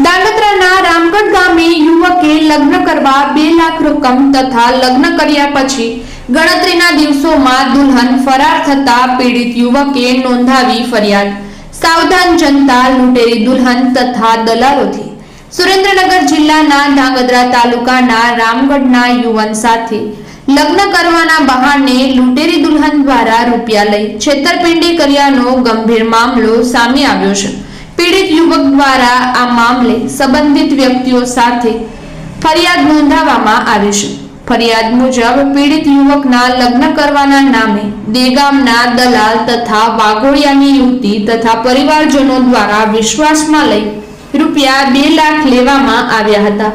ધાંગધ્રાના રામગઢ ગામે યુવકે લગ્ન કરવા બે લાખ રકમ તથા લગ્ન કર્યા પછી ગણતરીના દિવસોમાં દુલ્હન ફરાર થતા પીડિત યુવકે નોંધાવી ફરિયાદ. સાવધાન જનતા લૂંટેરી દુલ્હન તથા દલાલોથી સુરેન્દ્રનગર જિલ્લાના ધાંગધ્રા તાલુકાના રામગઢના યુવાન સાથે લગ્ન કરવાના બહાને લૂંટેરી દુલ્હન દ્વારા રૂપિયા લઈ છેતરપિંડી કર્યાનો ગંભીર મામલો સામે આવ્યો છે. પીડિત યુવક દ્વારા આ મામલે સંબંધિત વ્યક્તિઓ સાથે ફરિયાદ નોંધાવવામાં આવી છે. ફરિયાદ મુજબ પીડિત યુવકના લગ્ન કરવાના નામે દેગામના દલાલ તથા વાઘોડિયાની યુવતી તથા પરિવારજનો દ્વારા વિશ્વાસમાં લઈ રૂપિયા બે લાખ લેવામાં આવ્યા હતા.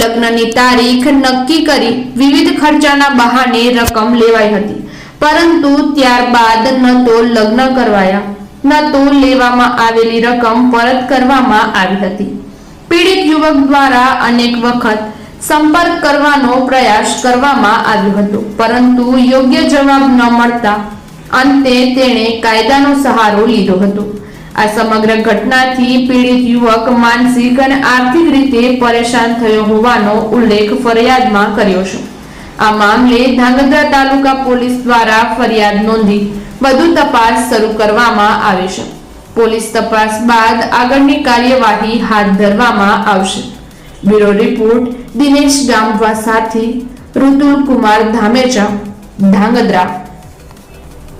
લગ્નની તારીખ નક્કી કરી વિવિધ ખર્ચાના બહાને રકમ લેવાઈ હતી. પરંતુ ત્યારબાદ ન તો લગ્ન કરવાયા. ન તો લેવામાં આવેલી રકમ પરત કરવામાં આવી હતી. પીડિત યુવક દ્વારા અનેક વખત સંપર્ક કરવાનો પ્રયાસ કરવામાં આવ્યો હતો, પરંતુ યોગ્ય જવાબ ન મળતા અંતે તેણે કાયદાનો સહારો લીધો હતો. આ સમગ્ર ઘટનાથી પીડિત યુવક માનસિક અને આર્થિક રીતે પરેશાન થયો હોવાનો ઉલ્લેખ ફરિયાદમાં કર્યો છે. આ મામલે ધાંગધ્રા તાલુકા પોલીસ દ્વારા ફરિયાદ નોંધી વધુ તપાસ શરૂ કરવામાં આવી છે. પોલીસ તપાસ બાદ આગળની કાર્યવાહી હાથ ધરવામાં આવશે. બ્યુરો રિપોર્ટ, દિનેશ ગામવા સાથે ઋતુલ કુમાર ધામેચા, ધાંગધ્રા.